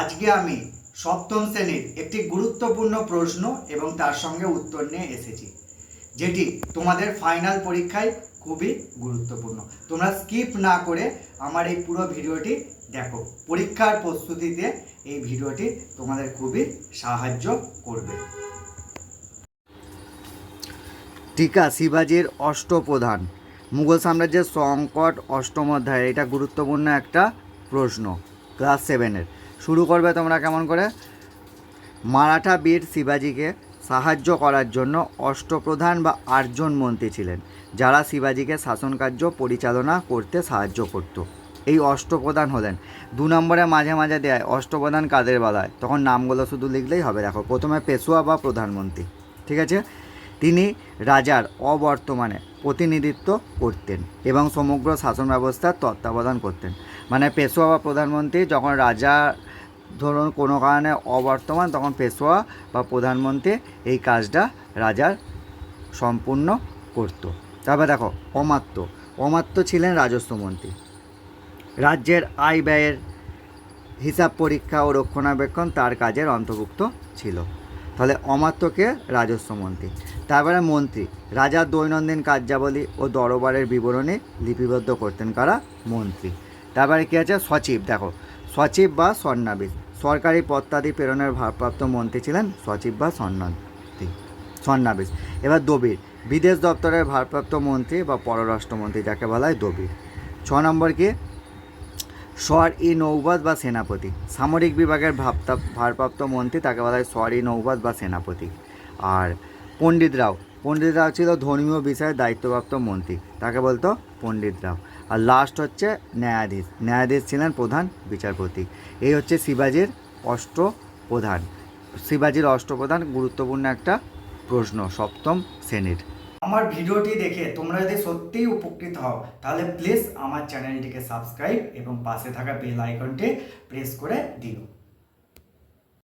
আজকে আমি সপ্তম শ্রেণির একটি গুরুত্বপূর্ণ প্রশ্ন এবং তার সঙ্গে উত্তর নিয়ে এসেছি, যেটি তোমাদের ফাইনাল পরীক্ষায় খুবই গুরুত্বপূর্ণ। তোমরা স্কিপ না করে আমার এই পুরো ভিডিওটি দেখো। পরীক্ষার প্রস্তুতিতে এই ভিডিওটি তোমাদের খুবই সাহায্য করবে। টিকা শিবাজির অষ্টপ্রধান। মুঘল সাম্রাজ্যের সংকট অষ্টম অধ্যায় এটা গুরুত্বপূর্ণ একটা প্রশ্ন ক্লাস সেভেনের শুরু করবে তোমরা কেমন করে? মারাঠা বীর শিবাজিকে সাহায্য করার জন্য অষ্টপ্রধান বা আটজন মন্ত্রী ছিলেন, যারা শিবাজিকে শাসনকার্য পরিচালনা করতে সাহায্য করত। এই অষ্টপ্রধান হলেন। দু নম্বরে মাঝে মাঝে দেয়, অষ্টপ্রধান কাদের বলা হয় তখন নামগুলো শুধু লিখলেই হবে, দেখো। প্রথমে পেশোয়া বা প্রধানমন্ত্রী, ঠিক আছে? তিনি রাজার অবর্তমানে প্রতিনিধিত্ব করতেন এবং সমগ্র শাসন ব্যবস্থার তত্ত্বাবধান করতেন। মানে পেশোয়া বা প্রধানমন্ত্রী যখন রাজা ধরুন, কোনো কারণে অবর্তমান তখন পেশোয়া বা প্রধানমন্ত্রী এই কাজটা রাজার সম্পূর্ণ করত। তারপর দেখো, অমাত্য। অমাত্য ছিলেন রাজস্ব মন্ত্রী। রাজ্যের আয় ব্যয়ের হিসাব পরীক্ষা ও রক্ষণাবেক্ষণ তার কাজের অন্তর্ভুক্ত ছিল। তাহলে অমাত্যকে রাজস্ব মন্ত্রী। তারপরে মন্ত্রী। রাজার দৈনন্দিন কার্যাবলী ও দরবারের বিবরণী লিপিবদ্ধ করতেন কারা? মন্ত্রী। তারপরে কী আছে? সচিব। দেখো, সচিব বা সন্নাবিদ সরকারি পত্রাদি প্রেরণের ভারপ্রাপ্ত মন্ত্রী ছিলেন সচিব বা সন্নাদি সন্নাবিদ এবার দবির, বিদেশ দপ্তরের ভারপ্রাপ্ত মন্ত্রী বা পররাষ্ট্রমন্ত্রী যাকে বলা হয় দবির। ছ নম্বর কি? স্বর ই নৌবাদ বা সেনাপতি। সামরিক বিভাগের ভাবতা ভারপ্রাপ্ত মন্ত্রী তাকে বলা হয় স্বর ই নৌবাদ বা সেনাপতি। আর পণ্ডিত রাও পণ্ডিত রাও ছিল ধর্মীয় বিষয়ে দায়িত্বপ্রাপ্ত মন্ত্রী, তাকে বলতো পণ্ডিত রাও আর লাস্ট হচ্ছে ন্যায়াধীশ। ন্যায়াধীশ ছিলেন প্রধান বিচারপতি। এই হচ্ছে শিবাজির অষ্ট প্রধান শিবাজির অষ্টপ্রধান গুরুত্বপূর্ণ একটা প্রশ্ন সপ্তম শ্রেণির। আমার ভিডিওটি দেখে তোমরা যদি সত্যিই উপকৃত হও, তাহলে প্লিজ আমার চ্যানেলটিকে সাবস্ক্রাইব এবং পাশে থাকা বেল আইকনটি প্রেস করে দিও।